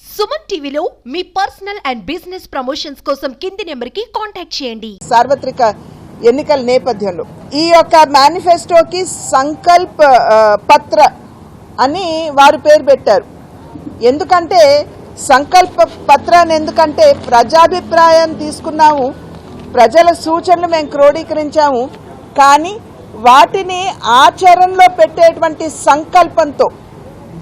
సుమన్ టీవీలో మీ personal and business promotions కోసం కింది నెంబర్కి కాంటాక్ట్ చేయండి. సార్వత్రిక ఎన్నికల నేపథ్యంలో ఈ యొక్క మేనిఫెస్టోకి సంకల్ప్ పత్ర అని వారు పేరు పెట్టారు. ఎందుకంటే సంకల్ప పత్రాన్ని ఎందుకంటే ప్రజాభిప్రాయం తీసుకున్నాము ప్రజల సూచనలు మేము క్రోడీకరించాము కానీ వాటిని ఆచరణలో పెట్టేటువంటి సంకల్పంతో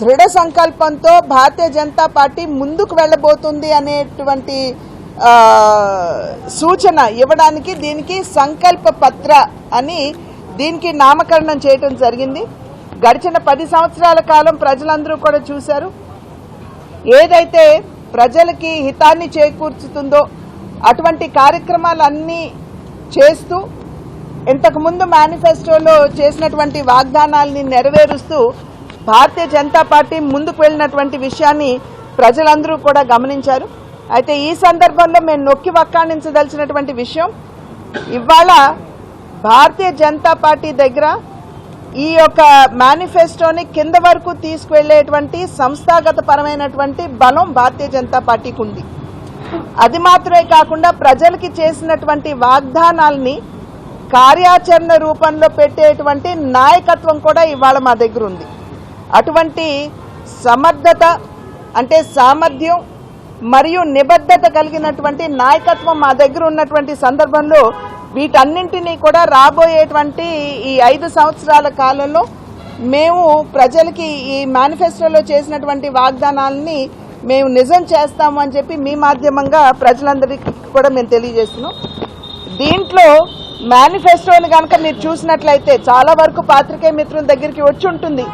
దృఢ సంకల్పంతో భారతీయ జనతా పార్టీ ముందుకు వెళ్ళబోతుంది అనేటువంటి సూచన ఇవ్వడానికి దీనికి సంకల్ప పత్ర అని దీనికి నామకరణం చేయటం జరిగింది. గడిచిన పది సంవత్సరాల కాలం ప్రజలందరూ కూడా చూశారు. ఏదైతే ప్రజలకి హితాన్ని చేకూర్చుతుందో అటువంటి కార్యక్రమాలన్నీ చేస్తూ ఇంతకుముందు మేనిఫెస్టోలో చేసినటువంటి వాగ్దానాల్ని నెరవేరుస్తూ భారతీయ జనతా పార్టీ ముందుకు వెళ్ళినటువంటి విషయాన్ని ప్రజలందరూ కూడా గమనించారు. అయితే ఈ సందర్భంలో మేము నొక్కి వక్కాణించదలిచినటువంటి విషయం ఇవాళ భారతీయ జనతా పార్టీ దగ్గర ఈ యొక్క మేనిఫెస్టోని కింద వరకు తీసుకువెళ్ళేటువంటి సంస్థాగత పరమైనటువంటి బలం భారతీయ జనతా పార్టీకి ఉంది. అది మాత్రమే కాకుండా ప్రజలకి చేసినటువంటి వాగ్దానాల్ని కార్యాచరణ రూపంలో పెట్టేటువంటి నాయకత్వం కూడా ఇవాళ మా దగ్గర ఉంది. అటువంటి సమర్థత అంటే సామర్థ్యం మరియు నిబద్ధత కలిగినటువంటి నాయకత్వం మా దగ్గర ఉన్నటువంటి సందర్భంలో వీటన్నింటినీ కూడా రాబోయేటువంటి ఈ ఐదు సంవత్సరాల కాలంలో మేము ప్రజలకి ఈ మేనిఫెస్టోలో చేసినటువంటి వాగ్దానాలని మేము నిజం చేస్తాము అని చెప్పి మీ మాధ్యమంగా ప్రజలందరికీ కూడా మేము తెలియజేస్తున్నాం. దీంట్లో మేనిఫెస్టోని కనుక మీరు చూసినట్లయితే చాలా వరకు పాత్రికేయ మిత్రుల దగ్గరికి వచ్చి ఉంటుంది.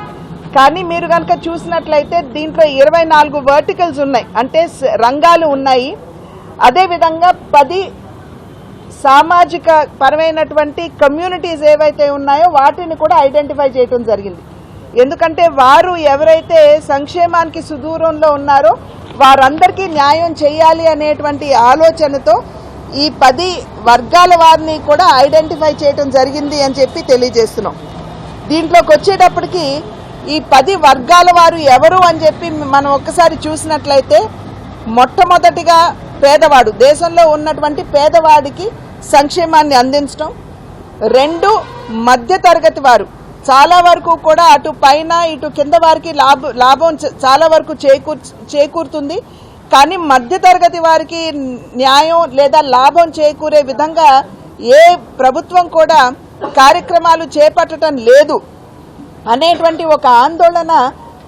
కానీ మీరు కనుక చూసినట్లయితే దీంట్లో ఇరవై నాలుగు వర్టికల్స్ ఉన్నాయి. అంటే రంగాలు ఉన్నాయి. అదేవిధంగా పది సామాజిక పరమైనటువంటి కమ్యూనిటీస్ ఏవైతే ఉన్నాయో వాటిని కూడా ఐడెంటిఫై చేయడం జరిగింది. ఎందుకంటే వారు ఎవరైతే సంక్షేమానికి సుదూరంలో ఉన్నారో వారందరికీ న్యాయం చేయాలి అనేటువంటి ఆలోచనతో ఈ పది వర్గాల వారిని కూడా ఐడెంటిఫై చేయడం జరిగింది అని చెప్పి తెలియజేస్తున్నాం. దీంట్లోకి వచ్చేటప్పటికి ఈ పది వర్గాల వారు ఎవరు అని చెప్పి మనం ఒక్కసారి చూసినట్లయితే మొట్టమొదటిగా పేదవాడు దేశంలో ఉన్నటువంటి పేదవాడికి సంక్షేమాన్ని అందించడం. రెండు మధ్యతరగతి వారు చాలా వరకు కూడా అటు పైన ఇటు కింద వారికి లాభ లాభం చాలా వరకు చేకూర్ చేకూరుతుంది. కానీ మధ్యతరగతి వారికి న్యాయం లేదా లాభం చేకూరే విధంగా ఏ ప్రభుత్వం కూడా కార్యక్రమాలు చేపట్టడం లేదు. అనేటువంటి ఒక ఆందోళన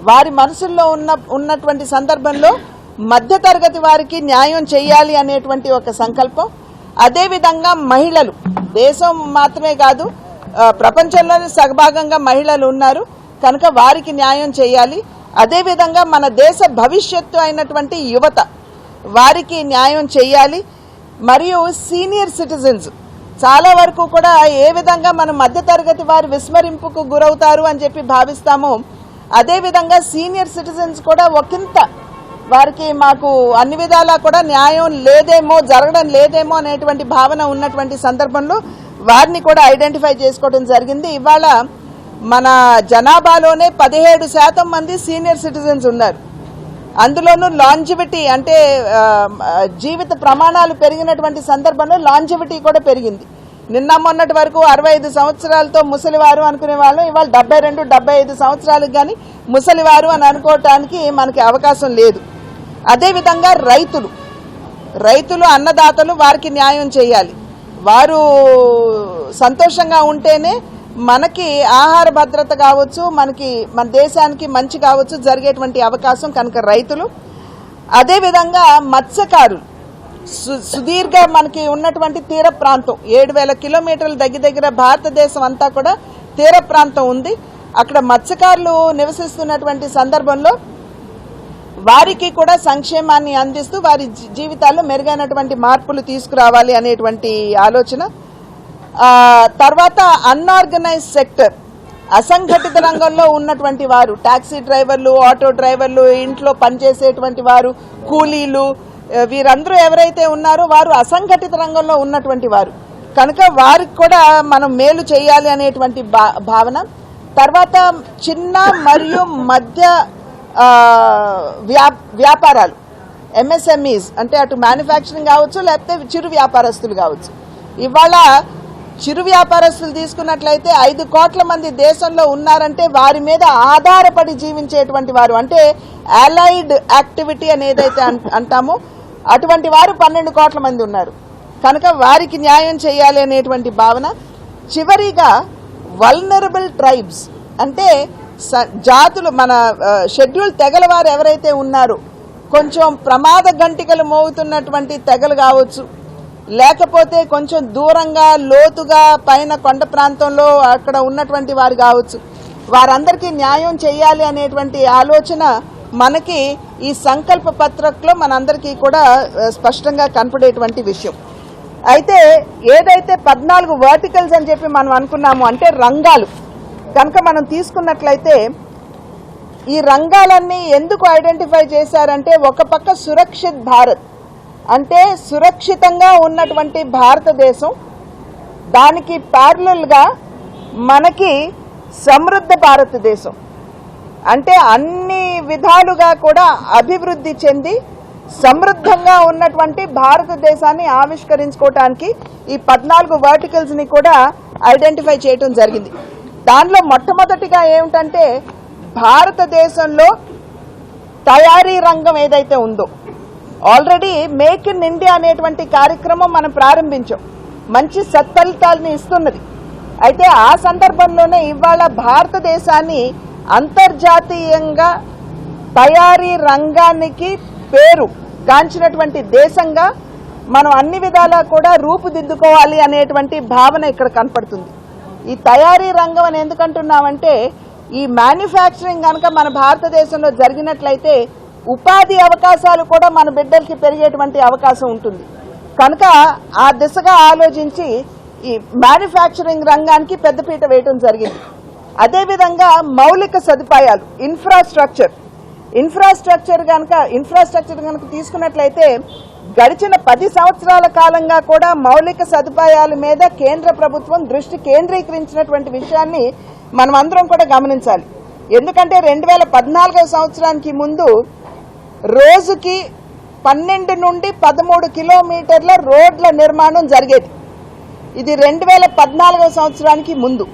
వారి మనసుల్లో ఉన్న ఉన్నటువంటి సందర్భంలో మధ్యతరగతి వారికి న్యాయం చేయాలి అనేటువంటి ఒక సంకల్పం. అదేవిధంగా మహిళలు దేశం మాత్రమే కాదు ప్రపంచంలోనే సగభాగంగా మహిళలు ఉన్నారు. కనుక వారికి న్యాయం చేయాలి. అదేవిధంగా మన దేశ భవిష్యత్తు అయినటువంటి యువత వారికి న్యాయం చేయాలి. మరియు సీనియర్ సిటిజన్స్ చాలా వరకు కూడా ఏ విధంగా మనం మధ్యతరగతి వారు విస్మరింపుకు గురవుతారు అని చెప్పి భావిస్తామో అదేవిధంగా సీనియర్ సిటిజన్స్ కూడా ఒకంత వారికి మాకు అన్ని విధాలా కూడా న్యాయం లేదేమో జరగడం లేదేమో అనేటువంటి భావన ఉన్నటువంటి సందర్భంలో వారిని కూడా ఐడెంటిఫై చేసుకోవడం జరిగింది. ఇవాళ మన జనాభాలోనే పదిహేడు శాతం మంది సీనియర్ సిటిజన్స్ ఉన్నారు. అందులోనూ లాంజివిటీ అంటే జీవిత ప్రమాణాలు పెరిగినటువంటి సందర్భంలో లాంజివిటీ కూడా పెరిగింది. నిన్న మొన్నటి వరకు అరవై ఐదు సంవత్సరాలతో ముసలివారు అనుకునే వాళ్ళం ఇవాళ డెబ్బై రెండు డెబ్బై ఐదు సంవత్సరాలకు కానీ ముసలివారు అని అనుకోవటానికి మనకి అవకాశం లేదు. అదేవిధంగా రైతులు రైతులు అన్నదాతలు వారికి న్యాయం చేయాలి. వారు సంతోషంగా ఉంటేనే మనకి ఆహార భద్రత కావచ్చు మనకి మన దేశానికి మంచి కావచ్చు జరిగేటువంటి అవకాశం కనుక రైతులు. అదేవిధంగా మత్స్యకారులు. సు- సుదీర్ఘ మనకి ఉన్నటువంటి తీర ప్రాంతం. ఏడు వేల కిలోమీటర్ల దగ్గర దగ్గర భారతదేశం అంతా కూడా తీర ప్రాంతం ఉంది. అక్కడ మత్స్యకారులు నివసిస్తున్నటువంటి సందర్భంలో వారికి కూడా సంక్షేమాన్ని అందిస్తూ వారి జీవితాల్లో మెరుగైనటువంటి మార్పులు తీసుకురావాలి అనేటువంటి ఆలోచన. తర్వాత అన్ఆర్గనైజ్ సెక్టర్ అసంఘటిత రంగంలో ఉన్నటువంటి వారు టాక్సీ డ్రైవర్లు ఆటో డ్రైవర్లు ఇంట్లో పనిచేసేటువంటి వారు కూలీలు వీరందరూ ఎవరైతే ఉన్నారో వారు అసంఘటిత రంగంలో ఉన్నటువంటి వారు. కనుక వారికి కూడా మనం మేలు చేయాలి అనేటువంటి భా- భావన. తర్వాత చిన్న మరియు మధ్య వ్యా వ్యాపారాలు. ఎంఎస్ఎంఈస్ అంటే అటు మ్యానుఫ్యాక్చరింగ్ కావచ్చు లేకపోతే చిరు వ్యాపారస్తులు కావచ్చు. ఇవాళ చిరు వ్యాపారస్తులు తీసుకున్నట్లయితే ఐదు కోట్ల మంది దేశంలో ఉన్నారంటే వారి మీద ఆధారపడి జీవించేటువంటి వారు. అంటే అలైడ్ యాక్టివిటీ అనేదైతే ఏదైతే అంటామో అటువంటి వారు పన్నెండు కోట్ల మంది ఉన్నారు. కనుక వారికి న్యాయం చేయాలి అనేటువంటి భావన. చివరిగా వల్నరబుల్ ట్రైబ్స్ అంటే స- జాతులు మన షెడ్యూల్ తెగల వారు ఎవరైతే ఉన్నారో కొంచెం ప్రమాద గంటికలు మోగుతున్నటువంటి తెగలు కావచ్చు. లేకపోతే కొంచెం దూరంగా లోతుగా పైన కొండ ప్రాంతంలో అక్కడ ఉన్నటువంటి వారు కావచ్చు. వారందరికీ న్యాయం చేయాలి అనేటువంటి ఆలోచన మనకి ఈ సంకల్ప పత్రికలో మనందరికీ కూడా స్పష్టంగా కనపడేటువంటి విషయం. అయితే ఏదైతే పద్నాలుగు వర్టికల్స్ అని చెప్పి మనం అనుకున్నాము అంటే రంగాలు. కనుక మనం తీసుకున్నట్లయితే ఈ రంగాలన్నీ ఎందుకు ఐడెంటిఫై చేశారంటే ఒక పక్క సురక్షిత్ భారత్. అంటే సురక్షితంగా ఉన్నటువంటి భారతదేశం దానికి ప్యారలల్గా మనకి సమృద్ధ భారతదేశం. అంటే అన్ని విధాలుగా కూడా అభివృద్ధి చెంది సమృద్ధంగా ఉన్నటువంటి భారతదేశాన్ని ఆవిష్కరించుకోవటానికి ఈ పద్నాలుగు వర్టికల్స్ని కూడా ఐడెంటిఫై చేయటం జరిగింది. దానిలో మొట్టమొదటిగా ఏమిటంటే భారతదేశంలో తయారీ రంగం ఏదైతే ఉందో ఆల్రెడీ మేక్ ఇన్ ఇండియా అనేటువంటి కార్యక్రమం మనం ప్రారంభించాం. మంచి సత్ఫలితాలని ఇస్తున్నది. అయితే ఆ సందర్భంలోనే ఇవాళ భారతదేశాన్ని అంతర్జాతీయంగా తయారీ రంగానికి పేరు గాంచినటువంటి దేశంగా మనం అన్ని విధాలా కూడా రూపుదిద్దుకోవాలి అనేటువంటి భావన ఇక్కడ కనపడుతుంది. ఈ తయారీ రంగం అని ఎందుకంటున్నామంటే ఈ మ్యానుఫ్యాక్చరింగ్ కనుక మన భారతదేశంలో జరిగినట్లయితే ఉపాధి అవకాశాలు కూడా మన బిడ్డలకి పెరిగేటువంటి అవకాశం ఉంటుంది. కనుక ఆ దిశగా ఆలోచించి ఈ మ్యానుఫ్యాక్చరింగ్ రంగానికి పెద్దపీట వేయటం జరిగింది. అదేవిధంగా మౌలిక సదుపాయాలు ఇన్ఫ్రాస్ట్రక్చర్ ఇన్ఫ్రాస్ట్రక్చర్ కనుక ఇన్ఫ్రాస్ట్రక్చర్ కనుక తీసుకున్నట్లయితే గడిచిన పది సంవత్సరాల కాలంగా కూడా మౌలిక సదుపాయాల మీద కేంద్ర ప్రభుత్వం దృష్టి కేంద్రీకరించినటువంటి విషయాన్ని మనం అందరం కూడా గమనించాలి. ఎందుకంటే రెండు వేల పద్నాలుగవ సంవత్సరానికి ముందు రోజుకి పన్నెండు నుండి పదమూడు కిలోమీటర్ల రోడ్ల నిర్మాణం జరిగేది. ఇది రెండు వేల పద్నాలుగవ సంవత్సరానికి ముందు.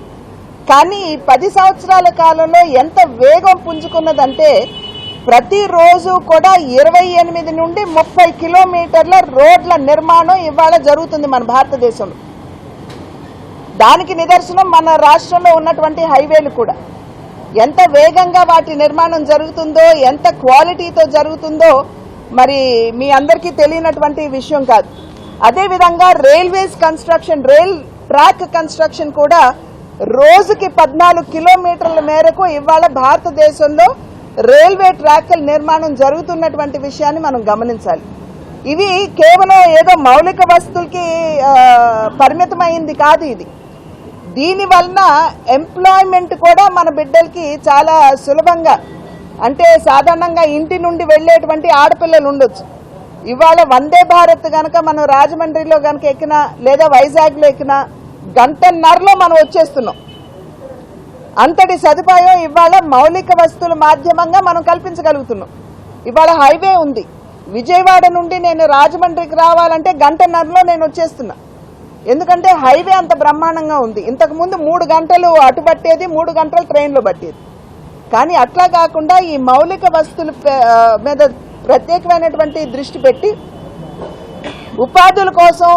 కానీ ఈ పది సంవత్సరాల కాలంలో ఎంత వేగం పుంజుకున్నదంటే ప్రతిరోజు కూడా ఇరవై ఎనిమిది నుండి ముప్పై కిలోమీటర్ల రోడ్ల నిర్మాణం ఇవాళ జరుగుతుంది మన భారతదేశంలో. దానికి నిదర్శనం మన రాష్ట్రంలో ఉన్నటువంటి హైవేలు కూడా. ఎంత వేగంగా వాటి నిర్మాణం జరుగుతుందో ఎంత క్వాలిటీతో జరుగుతుందో మరి మీ అందరికీ తెలియనటువంటి విషయం కాదు. అదేవిధంగా railways construction rail track construction కూడా రోజుకి పద్నాలుగు కిలోమీటర్ల మేరకు ఇవాళ భారతదేశంలో రైల్వే ట్రాక్ల నిర్మాణం జరుగుతున్నటువంటి విషయాన్ని మనం గమనించాలి. ఇవి కేవలం ఏదో మౌలిక వస్తువులకి పరిమితమైంది కాదు ఇది. దీని వలన ఎంప్లాయ్మెంట్ కూడా మన బిడ్డలకి చాలా సులభంగా అంటే సాధారణంగా ఇంటి నుండి వెళ్ళేటువంటి ఆడపిల్లలు ఉండొచ్చు. ఇవాళ వందే భారత్ గనక మనం రాజమండ్రిలో గనక ఎక్కినా లేదా వైజాగ్లో ఎక్కినా గంటన్నరలో మనం వచ్చేస్తున్నాం. అంతటి సదుపాయం ఇవాళ మౌలిక వస్తువుల మాధ్యమంగా మనం కల్పించగలుగుతున్నాం. ఇవాళ హైవే ఉంది. విజయవాడ నుండి నేను రాజమండ్రికి రావాలంటే గంటన్నరలో నేను వచ్చేస్తున్నా. ఎందుకంటే హైవే అంత బ్రహ్మాండంగా ఉంది. ఇంతకు ముందు మూడు గంటలు అటు పట్టేది మూడు గంటలు ట్రైన్లో పట్టేది. కానీ అట్లా కాకుండా ఈ మౌలిక వస్తువుల మీద ప్రత్యేకమైనటువంటి దృష్టి పెట్టి ఉపాధుల కోసం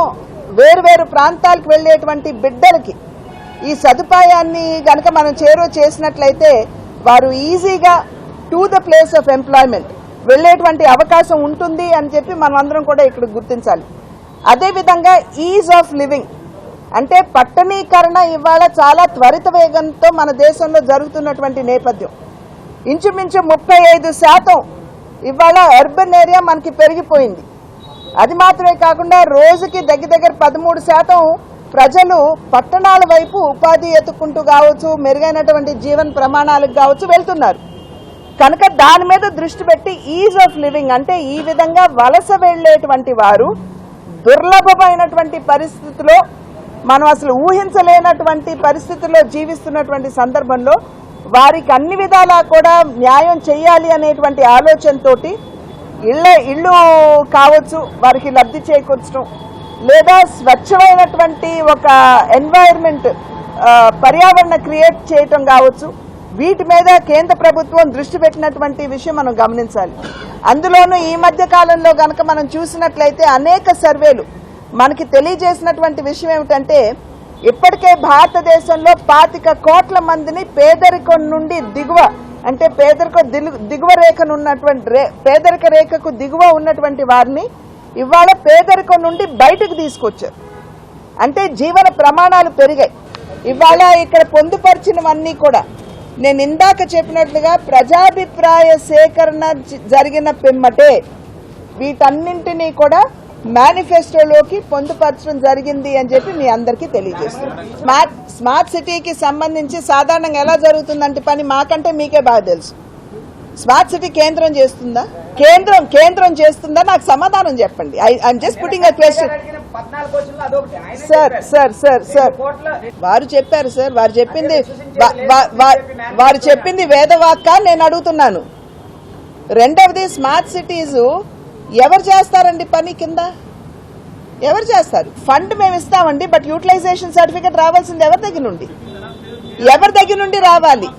వేరువేరు ప్రాంతాలకు వెళ్ళేటువంటి బిడ్డలకి ఈ సదుపాయాన్ని గనక మనం చేరువ చేసినట్లయితే వారు ఈజీగా to the place of employment వెళ్ళేటువంటి అవకాశం ఉంటుంది అని చెప్పి మనం అందరం కూడా ఇక్కడ గుర్తించాలి. అదేవిధంగా ఈజ్ ఆఫ్ లివింగ్ అంటే పట్టణీకరణ ఇవాళ చాలా త్వరిత వేగంతో మన దేశంలో జరుగుతున్నటువంటి నేపథ్యం. ఇంచుమించు ముప్పై ఐదు శాతం ఇవాళ అర్బన్ ఏరియా మనకి పెరిగిపోయింది. అది మాత్రమే కాకుండా రోజుకి దగ్గర దగ్గర పదమూడు శాతం ప్రజలు పట్టణాల వైపు ఉపాధి ఎత్తుకుంటూ కావచ్చు మెరుగైనటువంటి జీవన ప్రమాణాలకు కావచ్చు వెళ్తున్నారు. కనుక దాని మీద దృష్టి పెట్టి ఈజ్ ఆఫ్ లివింగ్ అంటే ఈ విధంగా వలస వెళ్ళేటువంటి వారు దుర్లభమైనటువంటి పరిస్థితిలో మనం అసలు ఊహించలేనటువంటి పరిస్థితుల్లో జీవిస్తున్నటువంటి సందర్భంలో వారికి అన్ని విధాలా కూడా న్యాయం చేయాలి అనేటువంటి ఆలోచనతోటి ఇళ్ళ ఇళ్ళు కావచ్చు వారికి లబ్ధి చేకూర్చడం లేదా స్వచ్ఛమైనటువంటి ఒక ఎన్వైరన్మెంట్ పర్యావరణ క్రియేట్ చేయటం కావచ్చు. వీటి మీద కేంద్ర ప్రభుత్వం దృష్టి పెట్టినటువంటి విషయం మనం గమనించాలి. అందులోనూ ఈ మధ్య కాలంలో గనక మనం చూసినట్లయితే అనేక సర్వేలు మనకి తెలియజేసినటువంటి విషయం ఏమిటంటే ఇప్పటికే భారతదేశంలో పాతిక కోట్ల మందిని పేదరికం నుండి దిగువ అంటే పేదరిక దిగువ రేఖను ఉన్నటువంటి రే- పేదరిక రేఖకు దిగువ ఉన్నటువంటి వారిని ఇవాళ పేదరికం నుండి బయటకు తీసుకొచ్చారు. అంటే జీవన ప్రమాణాలు పెరిగాయి. ఇవాళ ఇక్కడ పొందుపరిచినవన్నీ కూడా నేను ఇందాక చెప్పినట్లుగా ప్రజాభిప్రాయ సేకరణ జ- జరిగిన పిమ్మటే వీటన్నింటినీ కూడా మేనిఫెస్టోలోకి పొందుపరచడం జరిగింది అని చెప్పి మీ అందరికీ తెలియజేస్తున్నాను. స్మార్ట్ స్మార్ట్ సిటీకి సంబంధించి సాధారణంగా ఎలా జరుగుతుందంటే పని మాకంటే మీకే బాగా తెలుసు. స్మార్ట్ సిటీ కేంద్రం చేస్తుందా? కేంద్రం కేంద్రం చేస్తుందా? నాకు సమాధానం చెప్పండి. I'm just putting a question sir sir sir sir వారు చెప్పారు సార్. వారు చెప్పింది వారు చెప్పింది వేదవాక్క నేను అడుగుతున్నాను. రెండవది స్మార్ట్ సిటీస్ ఎవరు చేస్తారండి పని కింద? ఎవరు చేస్తారు? ఫండ్ మేము ఇస్తామండి బట్ యూటిలైజేషన్ సర్టిఫికేట్ రావాల్సింది ఎవరి దగ్గర నుండి? ఎవరి దగ్గర నుండి రావాలి?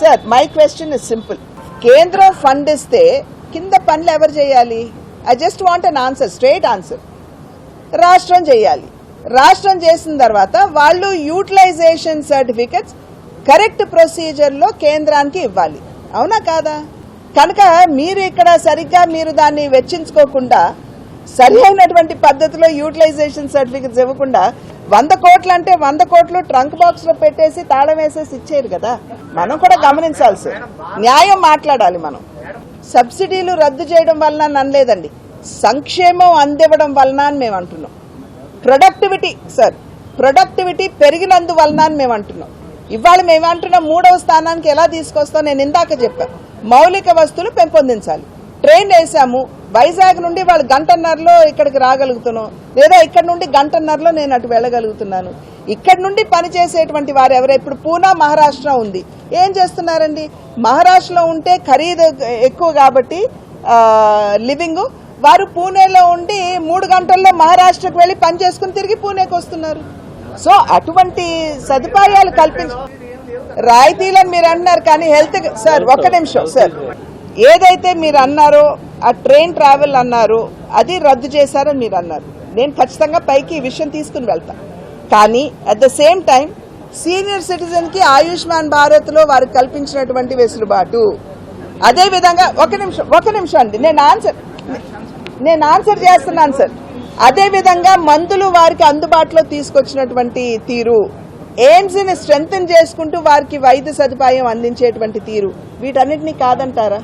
Sir my question is simple. కేంద్రం ఫండ్ ఇస్తే కింద పనులు ఎవరు చేయాలి? I just want an answer straight answer. రాష్ట్రం చేయాలి. రాష్ట్రం చేసిన తర్వాత వాళ్ళు యూటిలైజేషన్ సర్టిఫికెట్స్ కరెక్ట్ ప్రొసీజర్లో కేంద్రానికి ఇవ్వాలి. అవునా కాదా? కనుక మీరు ఇక్కడ సరిగ్గా మీరు దాన్ని వెచ్చించుకోకుండా సరి అయినటువంటి పద్ధతిలో యూటిలైజేషన్ సర్టిఫికెట్స్ ఇవ్వకుండా వంద కోట్లు అంటే వంద కోట్లు ట్రంక్ బాక్స్లో పెట్టేసి తాళం వేసేసి ఇచ్చేరు కదా? మనం కూడా గమనించాల్సి. న్యాయం మాట్లాడాలి మనం. సబ్సిడీలు రద్దు చేయడం వలన నన్లేదండి సంక్షేమం అందివ్వడం వలన అని మేము అంటున్నాం. ప్రొడక్టివిటీ సార్ ప్రొడక్టివిటీ పెరిగినందువలన అని మేము అంటున్నాం. ఇవాళ మేము అంటున్నాం మూడవ స్థానానికి ఎలా తీసుకొస్తాం నేను ఇందాక చెప్పాను మౌలిక వస్తువులు పెంపొందించాలి. ట్రైన్ వేసాము. వైజాగ్ నుండి వాళ్ళు గంటన్నరలో ఇక్కడికి రాగలుగుతున్నాం. లేదా ఇక్కడ నుండి గంటన్నరలో నేను అటు వెళ్ళగలుగుతున్నాను. ఇక్కడ నుండి పనిచేసేటువంటి వారు ఎవరు? ఇప్పుడు పూనా మహారాష్ట్ర ఉంది. ఏం చేస్తున్నారండి? మహారాష్ట్రలో ఉంటే ఖరీదు ఎక్కువ కాబట్టి లివింగ్ వారు పూణేలో ఉండి మూడు గంటల్లో మహారాష్ట్రకు వెళ్ళి పని చేసుకుని తిరిగి పూణేకి వస్తున్నారు. సో అటువంటి సదుపాయాలు కల్పించ రాయితీలను మీరు అన్నారు కానీ హెల్త్ సార్ ఒక్క నిమిషం సార్. ఏదైతే మీరు అన్నారో ఆ ట్రైన్ ట్రావెల్ అన్నారో అది రద్దు చేశారని మీరు అన్నారు. నేను ఖచ్చితంగా పైకి ఈ విషయం తీసుకుని వెళ్తా. కానీ at the same time senior సిటిజన్కి Ayushman భారత్లో కల్పించినటువంటి వెసులుబాటు. అదే విధంగా ఒక నిమిషం ఒక నిమిషం అండి నేను ఆన్సర్ నేను ఆన్సర్ చేస్తున్నాను సార్. అదేవిధంగా మందులు వారికి అందుబాటులో తీసుకొచ్చినటువంటి తీరు ఎయిమ్స్ని స్ట్రెంగ్తన్ చేసుకుంటూ వారికి వైద్య సదుపాయం అందించేటువంటి తీరు వీటన్నిటినీ కాదంటారా?